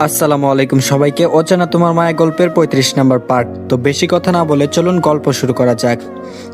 আসসালামু আলাইকুম সবাইকে। অজানা তোমার মায়া গল্পের পঁয়ত্রিশ নম্বর পার্ট। তো বেশি কথা না বলে চলুন গল্প শুরু করা যাক।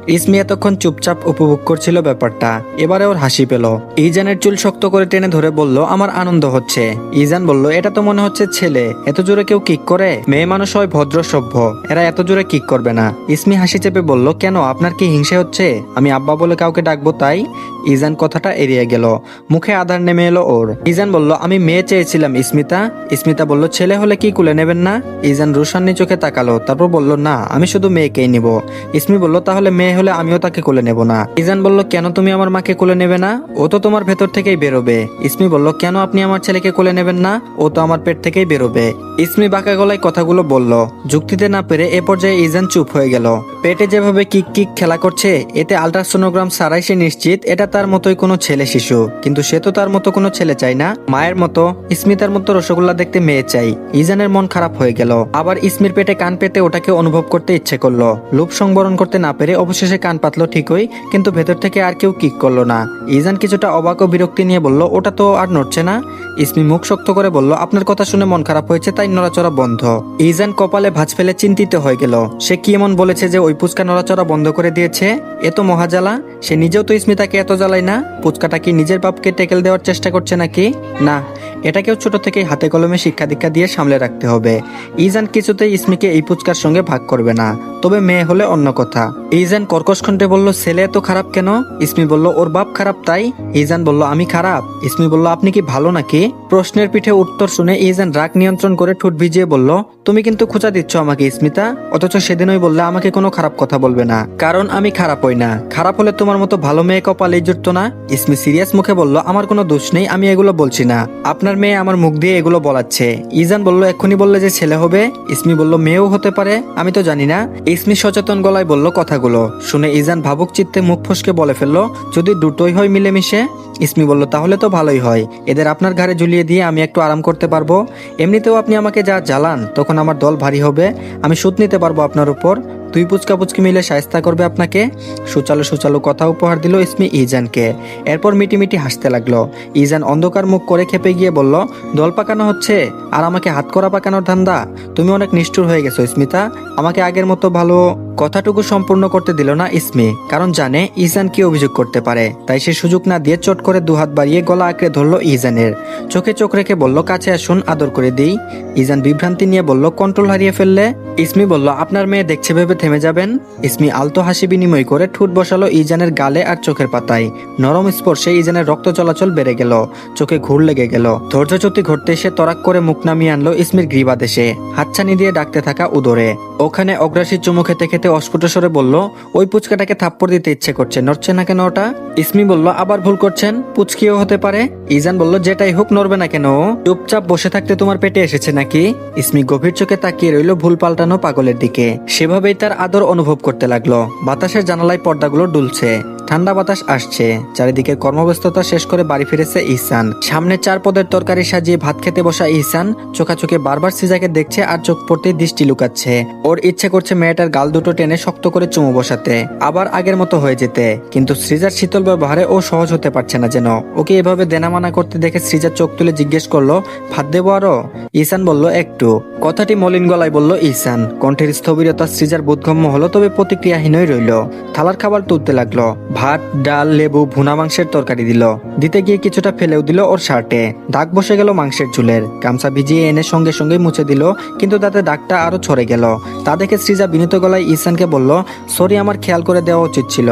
ইসমি এতক্ষণ চুপচাপ উপভোগ করছিল ব্যাপারটা। এবারে ওর হাসি পেল। ইজানের চুল শক্ত করে টেনে ধরে বলল, আমার আনন্দ হচ্ছে। ইজান বলল, এটা তো মনে হচ্ছে ছেলে। এত জোরে কেউ কিক করে? মেয়ে মানুষ হয় ভদ্র, সভ্য। এরা এত জোরে কিক করবে না। ইসমি হাসি চেপে বলল, কেন? আপনার কি হিংসে হচ্ছে? আমি আব্বা বলে কাউকে ডাকবো তাই? ইজান কথাটা এড়িয়ে গেল। মুখে আধার নেমে এলো ওর। ইজান বলল, আমি মেয়ে চেয়েছিলাম, ইসমিতা। ইসমিতা বলল, ছেলে হলে কি কুলে নেবেন না? ইজান রুশান্নি চোখে তাকালো, তারপর বলল, না, আমি শুধু মেয়েকেই নিব। ইসমি বলল, তাহলে মেয়ে হলে আমিও তাকে কোলে নেব না। ইজান বলল, কেন তুমি আমার মাকে কোলে নেবে না? ও তো তোমার ভেতর থেকেই বেরোবে। ইসমি বলল, কেন আপনি আমার ছেলেকে কোলে নেবেন না? ও তো আমার পেট থেকেই বেরোবে। ইসমি বাঁকা গলায় কথাগুলো বলল। যুক্তিতে না পেরে এ পর্যায়ে ইজান চুপ হয়ে গেল। পেটে যেভাবে কিক কিক খেলা করছে, এতে আলট্রাসোনোগ্রাম সারাই সে নিশ্চিত, এটা তার মতোই কোনো ছেলে শিশু। কিন্তু সে তো তার মতো কোনো ছেলে চাই না। মায়ের মতো ইসমিতার মতো রসগোল্লা দেখতে মেয়ে চাই। ইজানের মন খারাপ হয়ে গেল। আবার ইসমির পেটে কান পেতে ওটাকে অনুভব করতে ইচ্ছে করল। লোভ সংবরণ করতে না পেরে অবশেষে কান পাতলো ঠিকই, কিন্তু ভেতর থেকে আর কেউ কিক করল না। ইজান কিছুটা অবাক ও বিরক্তি নিয়ে বলল, ওটা তো আর নড়ছে না? ইসমি মুখ শক্ত করে বলল, আপনার কথা শুনে মন খারাপ হয়েছে, তাই নড়াচড়া বন্ধ। ইজান কপালে ভাঁজ ফেলে চিন্তিত হয়ে গেল। সে কি এমন বলেছে যে ওই পুচকা নড়াচড়া বন্ধ করে দিয়েছে? এ তো মহাজালা। সে নিজেও তো ইসমিতাকে এত জ্বালায় না? পুচকাটা কি নিজের বাপকে টেকেল দেওয়ার চেষ্টা করছে নাকি? না এটাকেও ছোট থেকে হাতে কলমে শিক্ষা দীক্ষা দিয়ে সামলে রাখতে হবে। ইজান কিছুতেই ইসমিকে এই পুচকার সঙ্গে ভাগ করবে না। তবে মেয়ে হলে অন্য কথা। ইজান কর্কশ কণ্ঠে বলল, ছেলে এত খারাপ কেন? ইসমি বলল, ওর বাপ খারাপ তাই। ইজান বলল, আমি খারাপ। ইসমি বলল, আপনি কি ভালো নাকি? প্রশ্নের পিঠে উত্তর শুনে ইজান রাগ নিয়ন্ত্রণ করে ঠোঁট ভিজিয়ে বলল তুমি কিন্তু খোঁচা দিচ্ছ আমাকে ইসমিতা অথচ সেদিনই বললে আমাকে কোনো খারাপ কথা বলবে না। কারণ আমি খারাপ হই না। খারাপ হলে তোমার মতো ভালো মেয়ে কপালে জুটতো না? ইসমি সিরিয়াস মুখে বলল, আমার কোনো দোষ নেই, আমি এগুলো বলছি না। আপনার মেয়ে আমার মুখ দিয়ে এগুলো বলাচ্ছে। ইজান বলল, এক্ষুনি বললে যে ছেলে হবে? ইসমি বলল, মেয়েও হতে পারে, আমি তো জানি না। ইসমি সচেতন গলায় বলল কথাগুলো। শুনে ইজান ভাবুক চিত্তে মুখ ফসকে বলে ফেলল, যদি দুটোই হয় মিলেমিশে? ইসমি বলল, তাহলে তো ভালোই হয়। এদের আপনার ঘাড়ে ঝুলিয়ে দিয়ে আমি একটু আরাম করতে পারব। এমনিতেও আপনি আমাকে যা জ্বালান, তখন আমার দল ভারী হবে, আমি সুদ নিতে পারব আপনার উপর। দুই পুচকা পুচকি মিলে সায়স্তা করবে আপনাকে। সুচালো সুচালো কথা উপহার দিল ইসমি ইজানকে। এরপর মিটি মিটি হাসতে লাগল। ইজান অন্ধকার মুখ করে খেপে গিয়ে বলল, দল পাকানো হচ্ছে, আর আমাকে হাত করা পাকানোর ধান্দা? তুমি অনেক নিষ্ঠুর হয়ে গেছো ইসমিতা। আমাকে আগের মতো ভালো কথাটুকু সম্পূর্ণ করতে দিল না ইসমি, কারণ জানে ইজান কি অভিযোগ করতে পারে। তাই সে সুযোগ না দিয়ে চট করে দুহাত বাড়িয়ে গলা আঁকড়ে ধরলো ইজানের। চোখে চোখ রেখে বলল, কাছে আসুন, আদর করে দিই। ইজান বিভ্রান্তি নিয়ে বলল, কন্ট্রোল হারিয়ে ফেললে? ইসমি বলল, আপনার মেয়ে দেখছে ভেবে থেমে যাবেন? ইসমি আলতো হাসি বিনিময় করে ঠোঁট বসালো ইজানের গালে আর চোখের পাতায়। নরম স্পর্শে ইজানের রক্ত চলাচল বেড়ে গেল, চোখে ঘুর লেগে গেল। ধৈর্যচ্যুতি ঘটতে এসে তরাক করে মুখ নামিয়ে আনলো ইসমির গ্রীবাদেশে, হাতছানি দিয়ে ডাকতে থাকা উদরে। ওখানে অগ্রাসী চুমু খেতে খেতে অস্ফুট স্বরে বলল, ওই পুচকাটাকে থাপ্পড় দিতে ইচ্ছে করছে, নড়ছে না কেন ওটা? ইসমি বলল, আবার ভুল করছেন, পুচকিও হতে পারে। ইজান বলল, যেটাই হোক, নড়বে না কেন? চুপচাপ বসে থাকতে তোমার পেটে এসেছে নাকি? ইসমি গভীর চোখে তাকিয়ে রইল ভুল পাল্টানো পাগলের দিকে। সেভাবেই তার আদর অনুভব করতে লাগল। বাতাসের জানালায় পর্দাগুলো দুলছে ঠান্ডা বাতাস আসছে। চারিদিকে কর্মব্যস্ততা শেষ করে বাড়ি ফিরেছে ইহসান। সামনে চার পদের তরকারি সাজিয়ে ভাত খেতে বসা ইহসান চোখাচোখে বারবার সিজাকে দেখছে আর চোখ পড়তে দৃষ্টি লুকাচ্ছে। ওর ইচ্ছে করছে মেয়েটার গাল দুটো টেনে শক্ত করে চুমু বসাতে, আবার আগের মতো হয়ে যেতে। কিন্তু সৃজার শীতল ব্যবহারে ও সহজ হতে পারছে না যেন। ওকে এভাবে দেনামানা করতে দেখে সৃজা চোখ তুলে জিজ্ঞেস করল, ভাত দেবো আরও? ইসান বলল, একটু। কথাটি মলিন গলায় বলল, ইহসান, কণ্ঠের স্থবিরতা সৃজার বোধগম্য হলো, তবে প্রতিক্রিয়াহীনই রইল। থালার খাবার তুলতে লাগল। ভাত, ডাল, লেবু, ভুনা মাংসের তরকারি দিল। দিতে গিয়ে কিছুটা ফেলেও দিল ওর শার্টে। দাগ বসে গেল মাংসের চুলের। গামছা ভিজিয়ে এনে সঙ্গে সঙ্গে মুছে দিল, কিন্তু তাতে দাগটা আরও ছড়ে গেল। তা দেখে সৃজা বিনীত গলায় ইহসানকে বলল, সরি, আমার খেয়াল করে দেওয়া উচিত ছিল।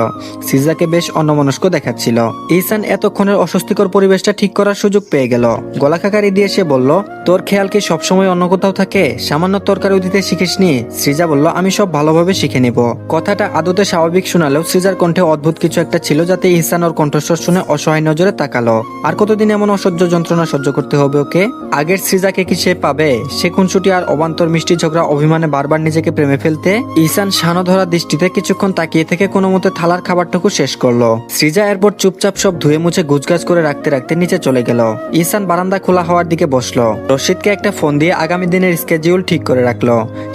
সৃজাকে বেশ অন্যমনস্ক দেখাচ্ছিল। ইহসান এতক্ষণের অস্বস্তিকর পরিবেশটা ঠিক করার সুযোগ পেয়ে গেল। গলা খাকারি দিয়ে সে বলল, তোর খেয়াল কি সবসময় অন্য কোথাও থাকে? সামান্য তরকারি দিতে শিখিসনি সৃজা বলল, আমি সব ভালোভাবে শিখে নিব। কথাটা আদতে স্বাভাবিক শোনালেও সৃজার কণ্ঠে অদ্ভুত কিছু একটা ছিল যাতে ইহসান ওর কণ্ঠস্বর শুনে অসহায় নজরে তাকালো। আর কতদিন এমন অসহ্য যন্ত্রণা সহ্য করতে হবে ওকে? আগের সৃজাকে কি সে পাবে? সে খুনসুটি আর অবান্তর মিষ্টি ঝগড়া অভিমানে বারবার নিজেকে প্রেমে ফেলতে? ইহসান শানো ধরা দৃষ্টিতে কিছুক্ষণ তাকিয়ে থেকে কোনো মতে থালার খাবারটুকু শেষ করল। সৃজা এরপর চুপচাপ সব ধুয়ে মুছে গুছগাছ করে রাখতে রাখতে নিচে চলে গেল। ইহসান বারান্দা খোলা হওয়ার দিকে বসল। রশিদকে একটা ফোন দিয়ে আগামী দিনের স্কেজিউল ঠিক করে রাখল।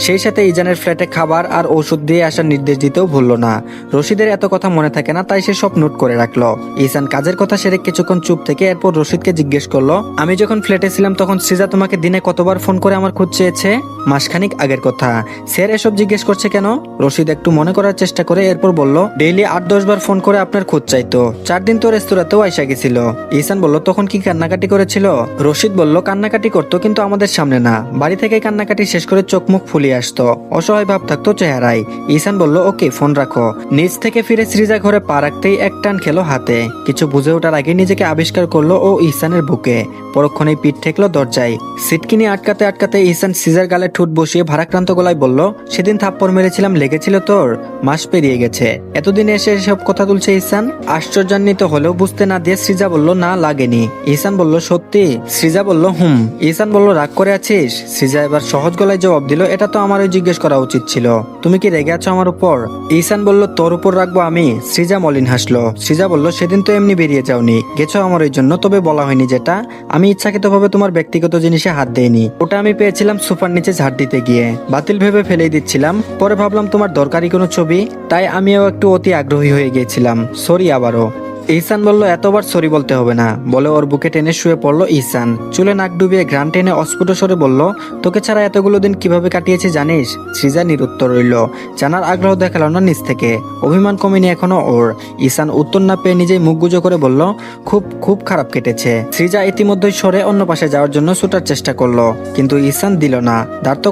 সেই সাথে ইজানের ফ্ল্যাটে খাবার আর ওষুধ দিয়ে আসার নির্দেশ দিতেও ভুললো না। রশিদের এত কথা মনে থাকে না, তাই সে সব নোট করে রাখল। ইসান কাজের কথা সেরে কিছুক্ষণ চুপ থেকে এরপর রশিদকে জিজ্ঞেস করল, আমি যখন ফ্ল্যাটে ছিলাম তখন সৃজা তোমাকে দিনে কতবার ফোন করে আমার খোঁজ চেয়েছে? মাসখানিক আগের কথা। স্যার এসব জিজ্ঞেস করছে কেন? রশিদ একটু মনে করার চেষ্টা করে এরপর বলল, ডেইলি আট, দশ বার ফোন করে আপনার খোঁজ চাইতো। চার দিন তো রেস্তোরাঁতেও আইসা গেছিল। ইসান বলল, তখন কি কান্নাকাটি করেছিল? রশিদ বলল, কান্নাকাটি করতো কিন্তু আমাদের সামনে না। বাড়ি থেকে কান্নাকাটি শেষ করে চোখ মুখ ফুলিয়ে আসতো। অসহায় ভাব থাকতো চেহারায়। ইসান বলল, ওকে, ফোন রাখো। নিচ থেকে ফিরে সৃজা ঘরে পা রাখতেই এক টান খেলো হাতে। কিছু বুঝে ওঠার আগে নিজেকে আবিষ্কার করল ও ইসানের বুকে। পরক্ষণে পিঠ ঠেকলো দরজায়। সিটকিনি আটকাতে আটকাতে ইসান সিজার গালে ঠোঁট বসিয়ে ভারাক্রান্ত গলায় বলল, সেদিন থাপ্পড় মেরেছিলাম, লেগেছিল তোর? মাস পেরিয়ে গেছে। এতদিন এসে এসব কথা তুলছে ইসান? আশ্চর্যান্বিত হলেও বুঝতে না দিয়ে সৃজা বলল, না, লাগেনি। ইসান বলল, সত্যি? সৃজা বলল, হুম। ইসান বলল, রাগ করে আছিস? সৃজা এবার সহজ গলায় জবাব দিল, এটা তো আমারও জিজ্ঞেস করা উচিত ছিল। তুমি কি রেগে আছো আমার উপর? ইসান বলল, তোর উপর রাখব আমি। সৃজা মলিন হাসলো। সৃজা বলল, সেদিন তো এমনি বেরিয়ে যাওনি। গেছো আমার ওই জন্য, তবে বলা হয়নি যেটা। আমি ইচ্ছাকৃতভাবে তোমার ব্যক্তিগত জিনিসে হাত দেইনি। ওটা আমি পেয়েছিলাম সোফার নিচে ঝাড় দিতে গিয়ে। বাতিল ভেবে ফেলেই দিচ্ছিলাম। পরে ভাবলাম, তোমার দরকারি কোনো ছবি? তাই আমিও একটু অতি আগ্রহী হয়ে গিয়েছিলাম। সরি আবারও। ইহসান বলল, এতবার সরি বলতে হবে না। বলে ওর বুকে টেনে শুয়ে পড়ল ইহসান। চুলে নাক ডুবিয়ে গ্রান টেনে অস্ফুট স্বরে বলল, তোকে ছাড়া এতগুলো দিন কীভাবে কাটিয়েছি জানিস? সৃজা নিরুত্তর রইল, জানার আগ্রহ দেখাল না নিজ থেকে। অভিমান কমেনি এখনও ওর। ইসান উত্তর না পেয়ে নিজেই মুখ গুজো করে বলল, খুব খুব খারাপ কেটেছে। সৃজা ইতিমধ্যেই সরে অন্য পাশে যাওয়ার জন্য ছুটার চেষ্টা করল, কিন্তু ইসান দিল না।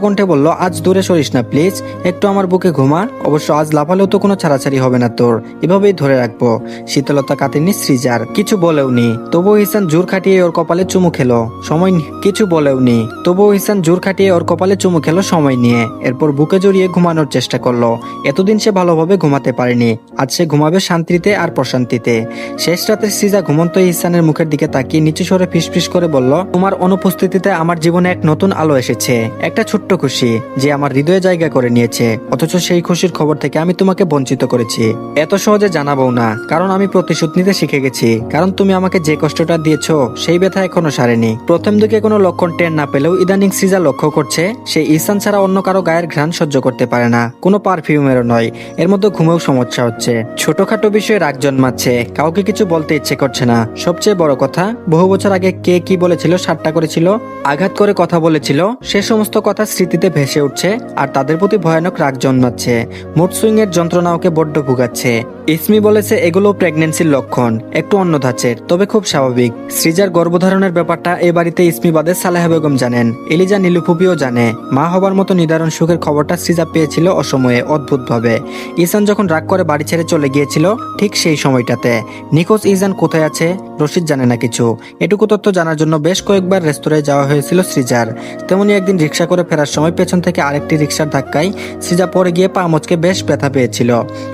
কণ্ঠে বলল, আজ দূরে সরিস না, প্লিজ। একটু আমার বুকে ঘুমা। অবশ্য আজ লাফালেও তো কোনো ছাড়াছাড়ি হবে না তোর। এভাবেই ধরে রাখব। শীতলতা কাটেনি সৃজার কিছু বলেও নি। তবুও ইসান জোর খাটিয়ে ওর কপালে চুমু খেলো। সময় কিছু বলেও নি। তবুও ইসান জোর খাটিয়ে ওর কপালে চুমু খেলো সময় নিয়ে। এরপর বুকে জড়িয়ে ঘুমানোর চেষ্টা করল। এতদিন সে ভালোভাবে ঘুমাতে পারেনি। আজ সে ঘুমাবে শান্তিতে আর প্রশান্তিতে। শেষ রাতে সৃজা ঘুমন্ত ইসানের মুখের দিকে তাকিয়ে নিচু স্বরে ফিসফিস করে বলল, তোমার অনুপস্থিতিতে আমার জীবনে এক নতুন আলো এসেছে। একটা ছোট্ট খুশি, যে আমার হৃদয়ে জায়গা করে নিয়েছে। অথচ সেই খুশির খবর থেকে আমি তোমাকে বঞ্চিত করেছি। এত সহজে জানাব না, কারণ আমি প্রতিশোধ নিতে শিখে গেছি, কারণ তুমি আমাকে যে কষ্টটা দিয়েছ সেই ব্যথা এখনও সারেনি। প্রথম দিকে কোনো লক্ষণ টের না পেলেও ইদানিং সিজা লক্ষ্য করছে, সে ইসান ছাড়া অন্য কারও গায়ের ঘ্রাণ সহ্য করতে পারে না। কোনো পারফিউমেরও নয়, এর মধ্যে ঘুমেও সমস্যা হচ্ছে। ছোটখাটো বিষয়ে রাগ জন্মাচ্ছে, কাউকে কিছু বলতে ইচ্ছে করছে না। সবচেয়ে বড় কথা, বহু বছর আগে কে কি বলেছিল, সাতটা করেছিল, আঘাত করে কথা বলেছিল, সে সমস্ত কথা স্মৃতিতে ভেসে উঠছে, আর তাদের প্রতি ভয়ানক রাগ জন্মাচ্ছে। মুড সুইং এর যন্ত্রণা ওকে বড্ড ভুগাচ্ছে। ইসমি বলেছে, এগুলো প্রেগনেন্সির লক্ষণ, একটু অন্য ধাঁচের, তবে খুব স্বাভাবিক। সৃজার গর্ভধারণের ব্যাপারটা এ বাড়িতে ইসমি বাদে সালেহা বেগম জানেন। এলিজা নীলুফুপিও জানে। মা হবার মতো নিদারণ সুখের খবরটা সৃজা পেয়েছিল অসময়ে, অদ্ভুতভাবে। ইসান যখন রাগ করে বাড়ি ছেড়ে চলে গিয়েছিল, ঠিক সেই সময়টাতে। নিখোঁজ ইজান কোথায় আছে? রশিদ জানে না কিছু। এটুকু তথ্য জানার জন্য বেশ কয়েকবার রেস্তোরাঁয় যাওয়া হয়েছিল সৃজার। তেমনি একদিন রিক্সা করে ফেরার সময় পেছন থেকে আরেকটি রিক্সার ধাক্কায় সৃজা পরে গিয়ে পা মচকে বেশ ব্যথা পেয়েছিল।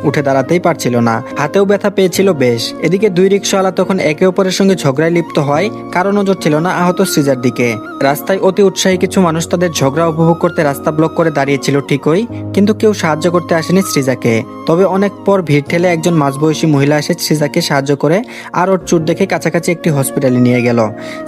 উঠে দাঁড়াতেই পারছিল না। হাতেও ব্যথা পেয়েছিল বেশ। এদিকে দুই রিক্সাওয়ালা তখন একে অপরের সঙ্গে ঝগড়ায় লিপ্ত হয় কারও নজর ছিল না আহত সৃজার দিকে। রাস্তায় অতি উৎসাহী কিছু মানুষ তাদের ঝগড়া উপভোগ করতে রাস্তা ব্লক করে দাঁড়িয়েছিল ঠিকই, কিন্তু কেউ সাহায্য করতে আসেনি সৃজাকে। তবে অনেক পর ভিড় ঠেলে একজন মাঝবয়সী মহিলা এসে সৃজাকে সাহায্য করে, আর ওর চুট দেখে কাছাকাছি একটি হসপিটালে নিয়ে গেল।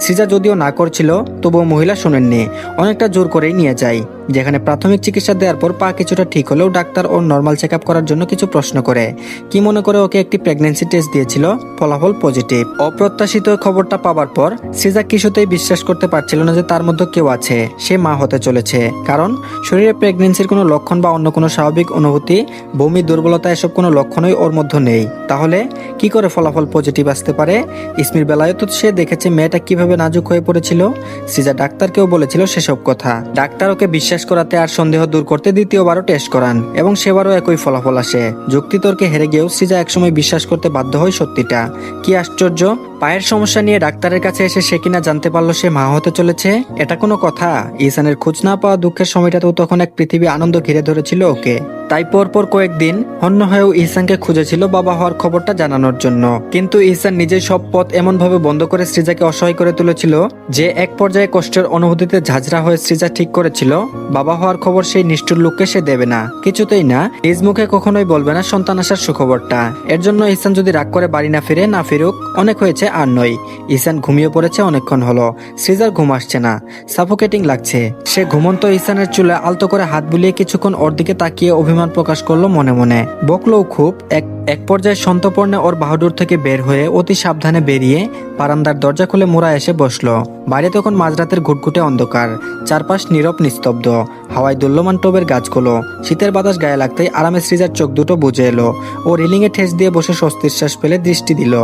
সিজা যদিও না করছিল তবুও মহিলা শোনেননি। অনেকটা জোর করেই নিয়ে যায়। যেখানে প্রাথমিক চিকিৎসা দেওয়ার পর পা কিছুটা ঠিক হলেও ডাক্তার ওর নর্মাল চেক করার জন্য কিছু প্রশ্ন করে। কি মনে করে ওকে একটি প্রেগনেন্সি টেস্ট দিয়েছিল? ফলাফল পজিটিভ অপ্রত্যাশিত খবরটা পাওয়ার পর সৃজা কিছুতেই বিশ্বাস করতে পারছিল না যে তার মধ্যে কেউ আছে। সে মা হতে চলেছে। কারণ শরীরে প্রেগনেন্সির কোনো লক্ষণ বা অন্য কোনো স্বাভাবিক অনুভূতি, বমি, দুর্বলতা এসব কোনো লক্ষণই ওর মধ্যে নেই। তাহলে কি করে ফলাফল পজিটিভ আসতে পারে? ইসমির বেলায় তো সে দেখেছে মেয়েটা কীভাবে নাজুক হয়ে পড়েছিল। সিজা ডাক্তারকেও বলেছিল সেসব কথা। ডাক্তার ওকে বিশ্বাস করাতে আর সন্দেহ দূর করতে দ্বিতীয়বারও টেস্ট করান এবং সেবারও একই ফলাফল আসে। যুক্তিতর্কে হেরে গিয়েও সিজা একসময় বিশ্বাস করতে বাধ্য হয় সত্যিটা। কি আশ্চর্য? পায়ের সমস্যা নিয়ে ডাক্তারের কাছে এসে সে কিনা জানতে পারল সে মা হতে চলেছে? এটা কোনো কথা। ইসানের খোঁজ না পাওয়া দুঃখের সময়টাতেও তখন এক পৃথিবী আনন্দ ঘিরে ধরেছিল ওকে। তাই পরপর কয়েকদিন হন্য হয়েও ইহসানকে খুঁজেছিল বাবা হওয়ার খবরটা জানানোর জন্য। কিন্তু ইহসান নিজের সব পথ এমন ভাবে বন্ধ করে সৃজাকে অসহায় করে তুলেছিল যে এক পর্যায়ে কষ্টের অনুভূতিতে ঝাঁঝরা হয়ে সৃজা ঠিক করেছিল। বাবা হওয়ার খবর সেই নিষ্ঠুর লোককে সে দেবে না। কিছুতেই না, নিজ মুখে কখনোই বলবে না সন্তান আসার সুখবরটা। এর জন্য ইহসান যদি রাগ করে বাড়ি না ফিরে, না ফিরুক, অনেক হয়েছে হয়েছে আর নয় ইসান ঘুমিয়ে পড়েছে অনেকক্ষণ হলো। সিজার ঘুম আসছে না। সাফোকেটিং লাগছে। সে ঘুমন্ত ইসানের চুলে আলতো করে হাত বুলিয়ে কিছুক্ষণ ওর দিকে তাকিয়ে অভিমান প্রকাশ করল মনে মনে। বকলেও খুব। এক এক পর্যায়ে সন্তপর্ণে ওর বাহাদুর থেকে বের হয়ে অতি সাবধানে বেরিয়ে বারান্দার দরজা খুলে মোড়া এসে বসল। বাইরে তখন মাঝরাতের ঘুটঘুটে অন্ধকার। চারপাশ নীরব, নিস্তব্ধ। হাওয়ায় দুল্যমান টবের গাছগুলো। শীতের বাতাস গায়ে লাগতেই আরামে সৃজার চোখ দুটো বুঝে এলো। ও রিলিংয়ে ঠেস দিয়ে বসে স্বস্তির শ্বাস ফেলে দৃষ্টি দিল।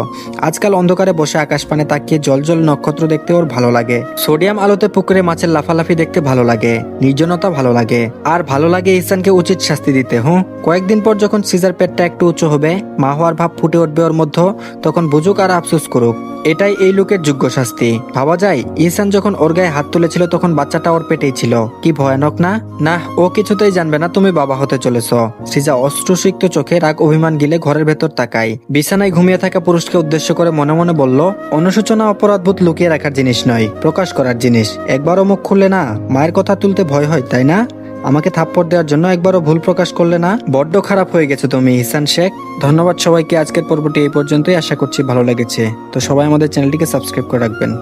আজকাল অন্ধকারে বসে আকাশ পানে তাকিয়ে জল জল নক্ষত্র দেখতে ওর ভালো লাগে। সোডিয়াম আলোতে পুকুরে মাছের লাফালাফি দেখতে ভালো লাগে, নির্জনতা ভালো লাগে। আর ভালো লাগে ইসানকে উচিত শাস্তি দিতে, হুঁ? কয়েকদিন পর যখন সিজার পেটটা একটু উঁচু হবে, মা হওয়ার ভাব ফুটে উঠবে ওর মধ্যে তখন বুঝুক আর আফসোস করুক। এটাই এই লোকের যোগ্য শাস্তি। ভাবা যায় ইসান যখন ওর গায়ে হাত তুলেছিল তখন বাচ্চাটা ওর পেটেই ছিল। কি ভয়ানক না? না ও কিছুতেই জানবে না তুমি বাবা হতে চলেছ। সিজা অস্ত্রসিক্ত চোখে রাগ অভিমান গিলে ঘরের ভেতর তাকায়। বিছানায় ঘুমিয়ে থাকা পুরুষকে উদ্দেশ্য করে মনে মনে বলল, অনুশোচনা অপরাধবোধ লুকিয়ে রাখার জিনিস নয়, প্রকাশ করার জিনিস। একবারও মুখ খুললে না, মায়ের কথা তুলতে ভয় হয়, তাই না? আমাকে থাপ্পড় দেওয়ার জন্য একবারও ভুল প্রকাশ করলে না? বড্ড খারাপ হয়ে গেছে তুমি, ইহসান শেখ। ধন্যবাদ সবাইকে, আজকের পর্বটি এই পর্যন্তই। আশা করছি ভালো লেগেছে। তো সবাই আমাদের চ্যানেলটিকে সাবস্ক্রাইব করে রাখবেন।